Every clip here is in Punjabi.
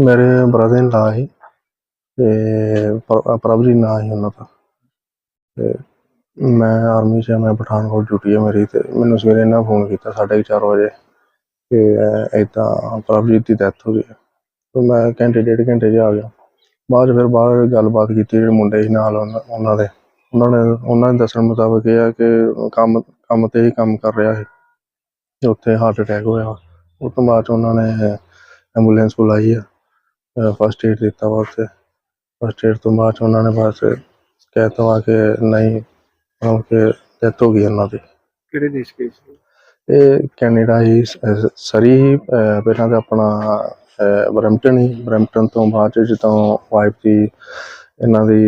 ਮੇਰੇ ਬ੍ਰਦਰ ਇਨ ਲਾ ਸੀ ਤੇ ਪ੍ਰ- ਪ੍ਰਭਜੀਤ ਨਾਂ ਸੀ ਉਹਨਾਂ ਦਾ। ਤੇ ਮੈਂ ਆਰਮੀ 'ਚ ਆ, ਮੈਂ ਪਠਾਨਕੋਟ ਡਿਊਟੀ ਹੈ ਮੇਰੀ ਤੇ ਮੈਨੂੰ ਸਵੇਰੇ ਇਹਨਾਂ ਫੋਨ ਕੀਤਾ 4:30 ਵਜੇ ਕਿ ਇਦਾਂ ਪ੍ਰਭਜੀਤ ਦੀ ਡੈਥ ਹੋ ਗਈ ਹੈ। ਤੇ ਮੈਂ ਘੰਟੇ, ਡੇਢ ਘੰਟੇ 'ਚ ਆ ਗਿਆ। ਬਾਅਦ 'ਚ ਫਿਰ ਬਾਹਰ ਗੱਲਬਾਤ ਕੀਤੀ ਜਿਹੜੇ ਮੁੰਡੇ ਸੀ ਨਾਲ ਉਹਨਾਂ ਉਹਨਾਂ ਦੇ। ਉਹਨਾਂ ਨੇ, ਉਹਨਾਂ ਦੇ ਦੱਸਣ ਮੁਤਾਬਕ ਇਹ ਆ ਕਿ ਕੰਮ ਕੰਮ ਤੇ ਹੀ ਕੰਮ ਕਰ ਰਿਹਾ ਸੀ। ਤੇ ਉੱਥੇ ਹਾਰਟ ਅਟੈਕ ਹੋਇਆ। ਉਸ ਤੋਂ ਬਾਅਦ 'ਚ ਉਹਨਾਂ ਨੇ ਐਂਬੂਲੈਂਸ ਬੁਲਾਈ ਆ। ਫਸਟ ਏਡ ਦਿੱਤਾ ਵਾ ਉੱਥੇ। ਫਸਟ ਏਡ ਤੋਂ ਬਾਅਦ 'ਚ ਉਹਨਾਂ ਨੇ ਬਸ ਕਹਿ ਤਾ ਵਾ ਕਿ ਨਹੀਂ ਮਤਲਬ ਕਿ ਡੈਥ ਹੋ ਗਈ ਉਹਨਾਂ ਦੀ। ਕਿਹੜੇ ਦੇਸ਼ ਗਏ ਸੀ? ਇਹ ਕੈਨੇਡਾ ਹੀ ਸ- ਸਰੀ ਹੀ ਅਹ ਪਹਿਲਾਂ ਤਾਂ ਆਪਣਾ ਅਹ ਬਰੈਂਪਟਨ ਹੀ। ਬਰੈਂਪਟਨ ਤੋਂ ਬਾਅਦ 'ਚ ਜਦੋਂ ਵਾਈਫ ਦੀ ਇਹਨਾਂ ਦੀ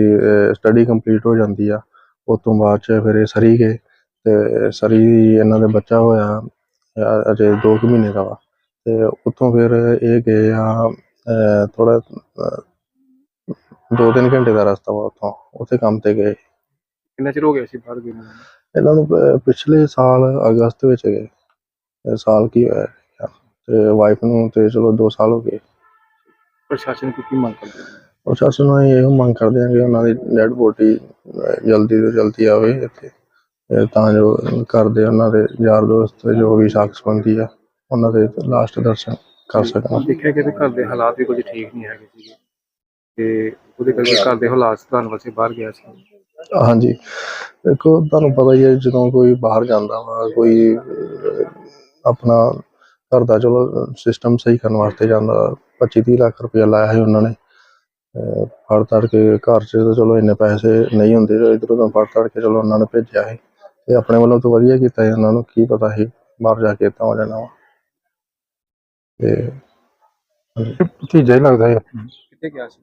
ਸਟੱਡੀ ਕੰਪਲੀਟ ਹੋ ਜਾਂਦੀ ਆ ਉਸ ਤੋਂ ਬਾਅਦ 'ਚ ਫਿਰ ਇਹ ਸਰੀ ਗਏ। ਤੇ ਸਰੀ ਇਹਨਾਂ ਦੇ ਬੱਚਾ ਹੋਇਆ ਅਹ ਅਜੇ 2 ਕੁ ਮਹੀਨੇ ਦਾ ਵਾ। ਤੇ ਉੱਥੋਂ ਫਿਰ ਇਹ ਗਏ ਆ ਥੋੜਾ ਦੋ ਤਿੰਨ ਘੰਟੇ ਦਾ ਰਸਤਾ ਵਾ ਉੱਥੋਂ ਉੱਥੇ ਕੰਮ ਤੇ ਗਏ। ਕਿੰਨਾ ਚਿਰ ਹੋ ਗਿਆ ਸੀ ਬਾਹਰ ਗਏ ਨੂੰ? ਇਹਨਾਂ ਨੂੰ ਪ- ਪਿਛਲੇ ਸਾਲ ਅਗਸਤ ਵਿੱਚ ਗਏ। ਇਹ ਸਾਲ ਕੀ ਹੋਇਆ। ਤੇ ਵਾਈਫ ਨੂੰ ਤੇ ਚਲੋ 2 ਸਾਲ ਹੋ ਗਏ। ਪ੍ਰਸ਼ਾਸਨ ਤੋਂ ਕੀ ਮੰਗ ਕਰਦੇ ਹੋ? ਪ੍ਰਸ਼ਾਸਨ ਨੂੰ ਇਹੋ ਮੰਗ ਕਰਦੇ ਹਾਂ ਕਿ ਉਹਨਾਂ ਦੀ ਡੈਡ ਬੋਡੀ ਜਲਦੀ ਤੋਂ ਜਲਦੀ ਆਵੇ ਇੱਥੇ। ਤੇ ਤਾਂ ਜੋ ਘਰ ਦੇ ਉਹਨਾਂ ਦੇ ਯਾਰ ਦੋਸਤ ਜੋ ਵੀ ਸਾਖ ਸੰਬੰਧੀ ਆ ਉਹਨਾਂ ਦੇ ਲਾਸਟ ਦਰਸ਼ਨ। ਕਰ ਸਕਣ ਦੇਖਿਆ ਕਿ ਘਰ ਦੇ ਹਾਲਾਤ ਵੀ ਕੁਝ ਠੀਕ ਨਹੀਂ ਹੈਗੇ ਸੀਗੇ। ਤੇ ਉਹਦੇ ਕਰਕੇ ਘਰ ਦੇ ਹਾਲਾਤ ਸੁਧਾਰਨ ਵਾਸਤੇ ਬਾਹਰ ਗਿਆ ਸੀ। ਹਾਂਜੀ। ਦੇਖੋ ਤੁਹਾਨੂੰ ਪਤਾ ਹੀ ਹੈ ਜਦੋਂ ਕੋਈ ਬਾਹਰ ਜਾਂਦਾ ਵਾ ਕੋਈ ਅਹ, ਆਪਣਾ ਘਰ ਦਾ ਚਲੋ ਸਿਸਟਮ ਸਹੀ ਕਰਨ ਵਾਸਤੇ ਜਾਂਦਾ 25 30 ਲੱਖ ਰੁਪਇਆ ਲਾਇਆ ਸੀ ਉਹਨਾਂ ਨੇ। ਅਹ, ਫੜ ਤੜ ਕੇ ਘਰ 'ਚ ਤਾਂ ਚਲੋ ਇੰਨੇ ਪੈਸੇ ਨਹੀਂ ਹੁੰਦੇ ਇਧਰੋਂ ਤਾਂ ਫੜ ਤੜ ਕੇ ਚਲੋ ਉਹਨਾਂ ਨੇ ਭੇਜਿਆ ਸੀ। ਤੇ ਆਪਣੇ ਵੱਲੋਂ ਤਾਂ ਵਧੀਆ ਕੀਤਾ ਸੀ ਉਹਨਾਂ ਨੂੰ ਕੀ ਪਤਾ ਸੀ ਬਾਹਰ ਜਾ ਕੇ ਤਾਂ ਹੋ ਜਾਣਾ ਵਾ। ਤੇ ਭਤੀਜਾ ਹੀ ਲੱਗਦਾ ਹੈ ਕਿੱਥੇ ਗਿਆ ਸੀ?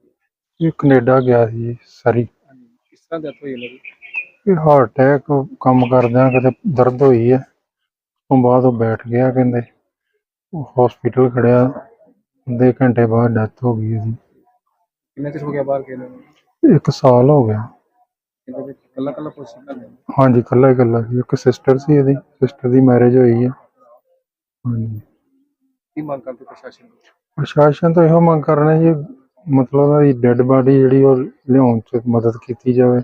ਇਹ ਕੈਨੇਡਾ ਗਿਆ ਸੀ ਸਰੀ। ਕਿਸ ਤਰ੍ਹਾਂ ਡੈਥ ਹੋਈ ਇਹਨਾਂ ਦੀ? ਇਹ ਹਾਰਟ ਅਟੈਕ ਕੰਮ ਕਰਦਿਆਂ ਕਿਤੇ ਦਰਦ ਹੋਈ ਹੈ ਉਸ ਤੋਂ ਬਾਅਦ ਉਹ ਬੈਠ ਗਿਆ ਕਹਿੰਦੇ। ਹਸਪੀਟਲ ਖੜਿਆ ਅੱਧੇ ਘੰਟੇ ਬਾਅਦ ਡੈਥ ਹੋ ਗਈ ਇਹਦੀ ਕਿੰਨਾ ਚਿਰ ਹੋ ਗਿਆ ਬਾਹਰ ਗਏ ਨੂੰ? ਇੱਕ ਸਾਲ ਹੋ ਗਿਆ। ਇਹਦੇ ਵਿੱਚ ਕੱਲਾ ਕੱਲਾ ਪੁੱਛ ਹਾਂਜੀ ਇਕੱਲਾ ਇਕੱਲਾ ਸੀ। ਇੱਕ ਸਿਸਟਰ ਸੀ ਇਹਦੀ ਸਿਸਟਰ ਦੀ ਮੈਰਿਜ ਹੋਈ ਹੈ ਹਾਂਜੀ। ਕੀ ਮੰਗ ਕਰਦੇ ਪ੍ਰਸ਼ਾਸਨ ਤੋਂ? ਪ੍ਰਸ਼ਾਸਨ ਤੋਂ ਇਹੋ ਮੰਗ ਕਰਨਾ ਜੀ, ਮਤਲਬ ਉਹਨਾਂ ਦੀ ਡੈੱਡ ਬਾਡੀ ਜਿਹੜੀ ਉਹ ਲਿਆਉਣ ਚ ਮਦਦ ਕੀਤੀ ਜਾਵੇ